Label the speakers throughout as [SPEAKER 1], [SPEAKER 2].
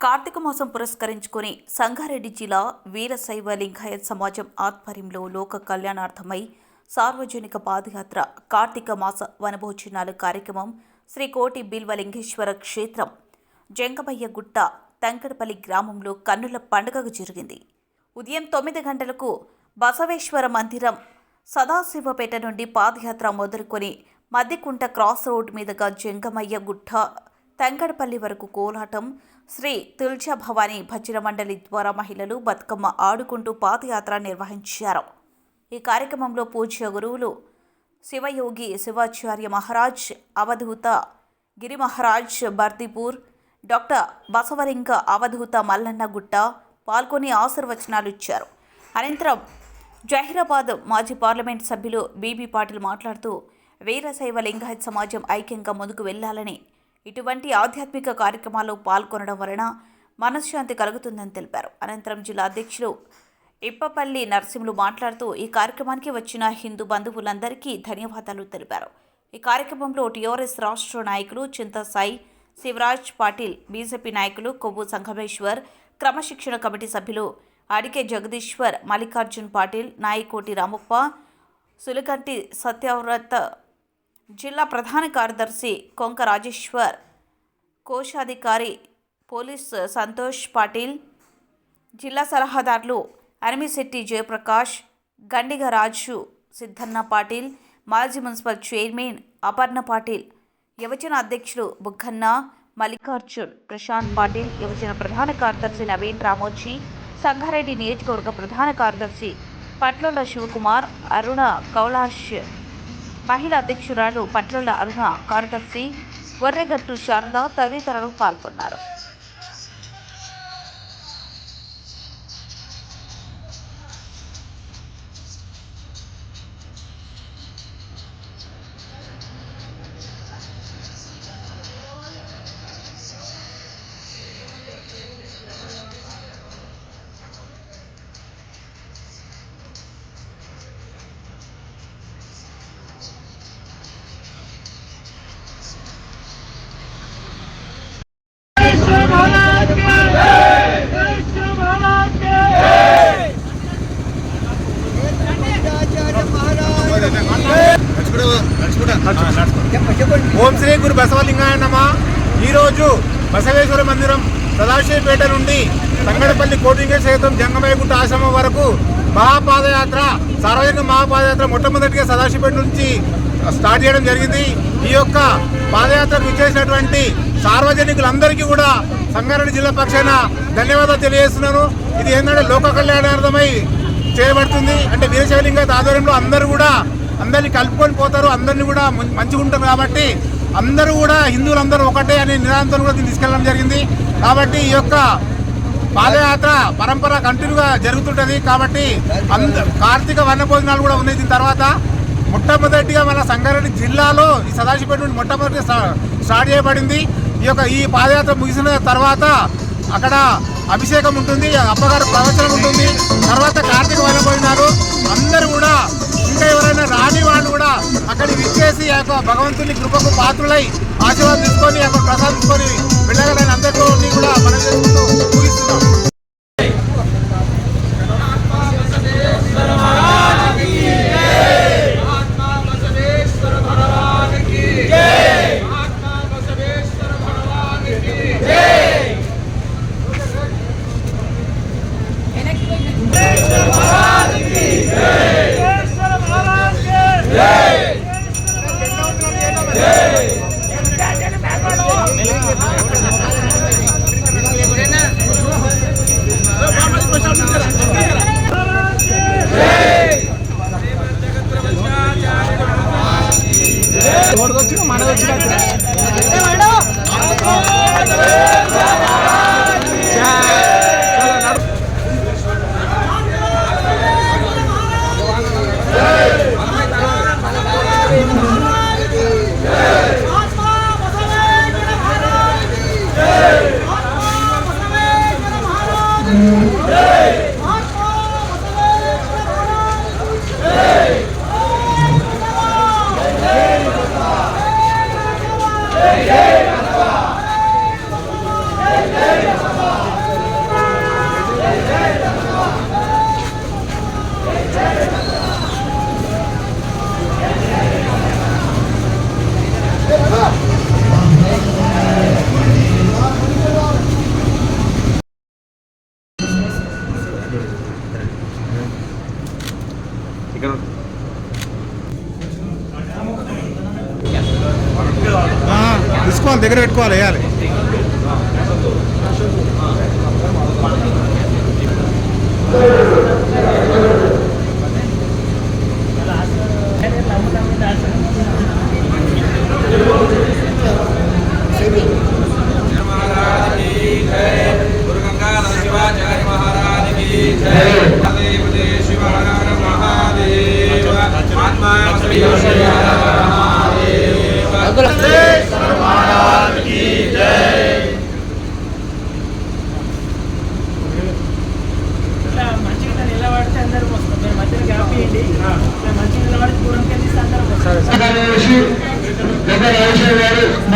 [SPEAKER 1] కార్తీక మాసం పురస్కరించుకుని సంగారెడ్డి జిల్లా వీరశైవ లింగాయత్ సమాజం ఆధ్వర్యంలో లోక కళ్యాణార్థమై సార్వజనిక పాదయాత్ర కార్తీక మాస వనభోజనాలు కార్యక్రమం శ్రీ కోటి బిల్వలింగేశ్వర క్షేత్రం జంగమయ్య గుట్ట తంకడపల్లి గ్రామంలో కన్నుల పండుగకు జరిగింది. ఉదయం తొమ్మిది గంటలకు బసవేశ్వర మందిరం సదాశివపేట నుండి పాదయాత్ర మొదలుకొని మద్దికుంట క్రాస్ రోడ్ మీదుగా జంగమయ్య గుట్ట తంకడపల్లి వరకు కోలాటం శ్రీ తుల్జా భవానీ భజన మండలి ద్వారా మహిళలు బతుకమ్మ ఆడుకుంటూ పాదయాత్ర నిర్వహించారు. ఈ కార్యక్రమంలో పూజ్య గురువులు శివయోగి శివాచార్య మహారాజ్ అవధూత గిరి మహారాజ్ బర్దిపూర్ డాక్టర్ బసవరింక అవధూత మల్లన్నగుట్ట పాల్గొని ఆశీర్వచనాలు ఇచ్చారు. అనంతరం జహీరాబాద్ మాజీ పార్లమెంట్ సభ్యులు బీబీ పాటిల్ మాట్లాడుతూ వీరశైవ లింగాయత్ సమాజం ఐక్యంగా ముందుకు వెళ్ళాలని ఇటువంటి ఆధ్యాత్మిక కార్యక్రమాల్లో పాల్గొనడం వలన మనశ్శాంతి కలుగుతుందని తెలిపారు. అనంతరం జిల్లా అధ్యక్షులు ఇప్పపల్లి నరసింహులు మాట్లాడుతూ ఈ కార్యక్రమానికి వచ్చిన హిందూ బంధువులందరికీ ధన్యవాదాలు తెలిపారు. ఈ కార్యక్రమంలో టీఆర్ఎస్ రాష్ట్ర నాయకులు చింత సాయి శివరాజ్ పాటిల్ బీజేపీ నాయకులు కొవ్వు సంగమేశ్వర్ క్రమశిక్షణ కమిటీ సభ్యులు అడికే జగదీశ్వర్ మల్లికార్జున్ పాటిల్ నాయకోటి రామప్ప సులగంటి సత్యవ్రత జిల్లా ప్రధాన కార్యదర్శి కొంక రాజేశ్వర్ కోశాధికారి పోలీస్ సంతోష్ పాటిల్ జిల్లా సలహాదారులు అనిమిశెట్టి జయప్రకాష్ గండిగ రాజు సిద్ధన్న పాటిల్ మాజీ మున్సిపల్ చైర్మన్ అపర్ణ పాటిల్ యువజన అధ్యక్షులు బుగ్గన్న మల్లికార్జున్ ప్రశాంత్ పాటిల్ యువజన ప్రధాన కార్యదర్శి నవీన్ రామోజీ సంగారెడ్డి నియోజకవర్గ ప్రధాన కార్యదర్శి పట్ల శివకుమార్ అరుణ కౌలాష్ మహిళా అధ్యక్షురాలు పట్ల అరుణ కార్యదర్శి వర్రెగట్టు శారద తదితరులు పాల్గొన్నారు.
[SPEAKER 2] ఈరోజు బసవేశ్వర మందిరం సదాశివపేట నుండి తంగడపల్లి కోటింగేశ్వరం జంగమయ్యగుట్ట ఆశ్రమం వరకు మహాపాదయాత్ర సార్వజనిక మహాపాదయాత్ర మొట్టమొదటిగా సదాశివపేట నుంచి స్టార్ట్ చేయడం జరిగింది. ఈ యొక్క పాదయాత్రకు విచ్చేసినటువంటి సార్వజనికులందరికీ కూడా సంగారెడ్డి జిల్లా పక్షాన ధన్యవాదాలు తెలియజేస్తున్నాను. ఇది ఏంటంటే లోక కళ్యాణార్థమై చేయబడుతుంది. అంటే వీరశైలింగ ఆధ్వర్యంలో అందరూ కూడా అందరినీ కలుపుకొని పోతారు. అందరినీ కూడా మంచిగా ఉంటారు కాబట్టి అందరూ కూడా హిందువులందరూ ఒకటే అనే నినాదంతో కూడా దీన్ని తీసుకెళ్ళడం జరిగింది. కాబట్టి ఈ యొక్క పాదయాత్ర పరంపర కంటిన్యూగా జరుగుతుంటుంది. కాబట్టి అంద కార్తీక వర్ణ భోజనాలు కూడా ఉన్నాయి దీని తర్వాత. మొట్టమొదటిగా మన సంగారెడ్డి జిల్లాలో ఈ సదాశివపేట నుండి మొట్టమొదటిగా స్టార్ట్ చేయబడింది. ఈ యొక్క ఈ పాదయాత్ర ముగిసిన తర్వాత అక్కడ అభిషేకం ఉంటుంది అమ్మగారు ప్రవచనం ఉంటుంది. తర్వాత కార్తీక వర్ణ భోజనాలు అందరూ కూడా ఇంకా ఎవరైనా యొక్క భగవంతుని కృపకు పాత్రులై ఆశీర్వాదం తీసుకొని యొక్క ప్రసాదించుకొని వెళ్ళగలని అందరినీ కూడా మనం చేసుకుంటూ ముగిస్తున్నాం
[SPEAKER 3] ఇక్కడ తీసుకోవాలి దగ్గర
[SPEAKER 4] పెట్టుకోవాలి వేయాలి Thank you.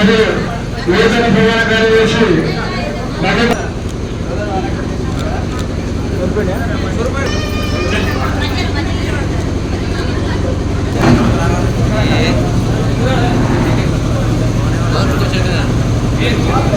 [SPEAKER 4] మరియు నూతన కార్యదర్శి Yeah.